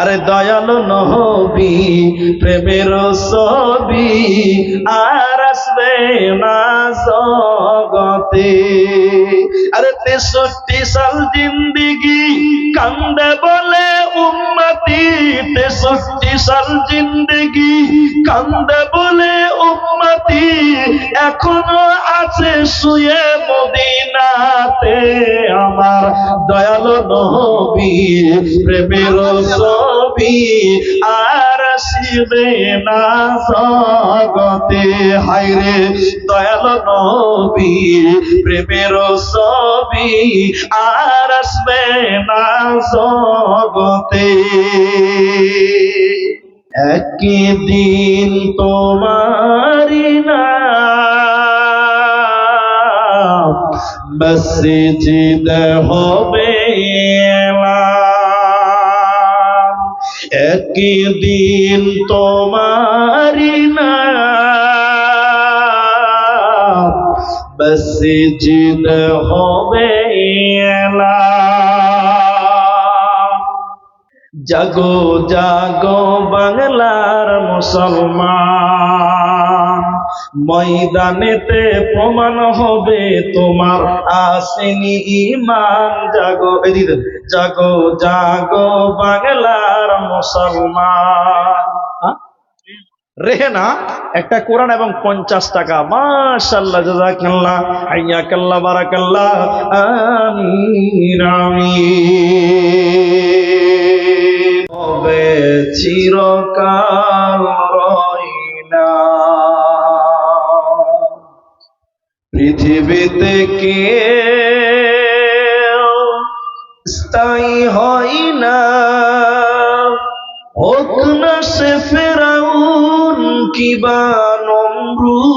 আরে দয়াল নহবি প্রেমের ছবি আর আসবে না জগতে। আরে তেষট্টি সাল জিন্দিগি কান্দে বলে উম্মতি। তেষট্টি সাল জিন্দিগি কান্দে বলে উম্মতি। এখনও আছে শুয়ে মদিনাতে। আমার দয়াল নবী, প্রেমের ছবি আর আসিবে না জগতে। হাইরে দয়াল নবী, প্রেমের ছবি আর আসবে না জগতে। একদিন তোমারি না মসজিদ হবে। একদিন তোমারি না মসজিদ হবে এলান। জাগো জাগো বাংলার মুসলমান ময়দানেতে প্রমাণ হবে তোমার। আসেনি ইমান জাগো এদিকে জাগো জাগো বাংলার মুসলমান। হ্যাঁ? রেহে না, একটা কোরআন এবং পঞ্চাশ টাকা। মাশাল্লাহ জাজাকাল্লাহ আইয়াকাল্লাহ বারাকাল্লাহ, আমিন আমিন। হবে চিরকাল পৃথিবীতে কে স্থায়ী হয় না। হোক না সে ফেরাউন কিবা নমরুদ,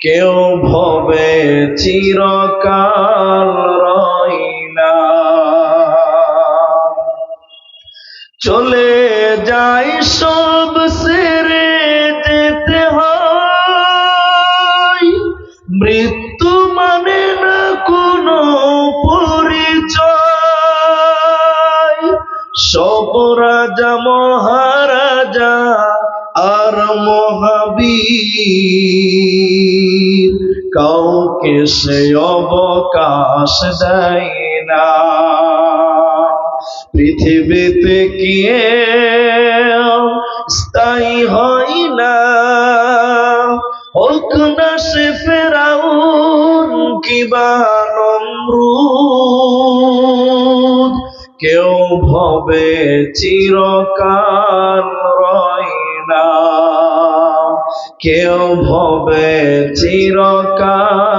কেউ ভবে চিরকাল রইনা চলে যাই সব সব রাজা, মহারাজা আর মহাবীর। কাউকে সে অবকাশ দেয় না। পৃথিবীতে কি স্থায়ী হয় না। হোক না সে ফেরাউন কিবা নমরুদ ভবে চিরকাল রয় না কেউ ভবে চিরকাল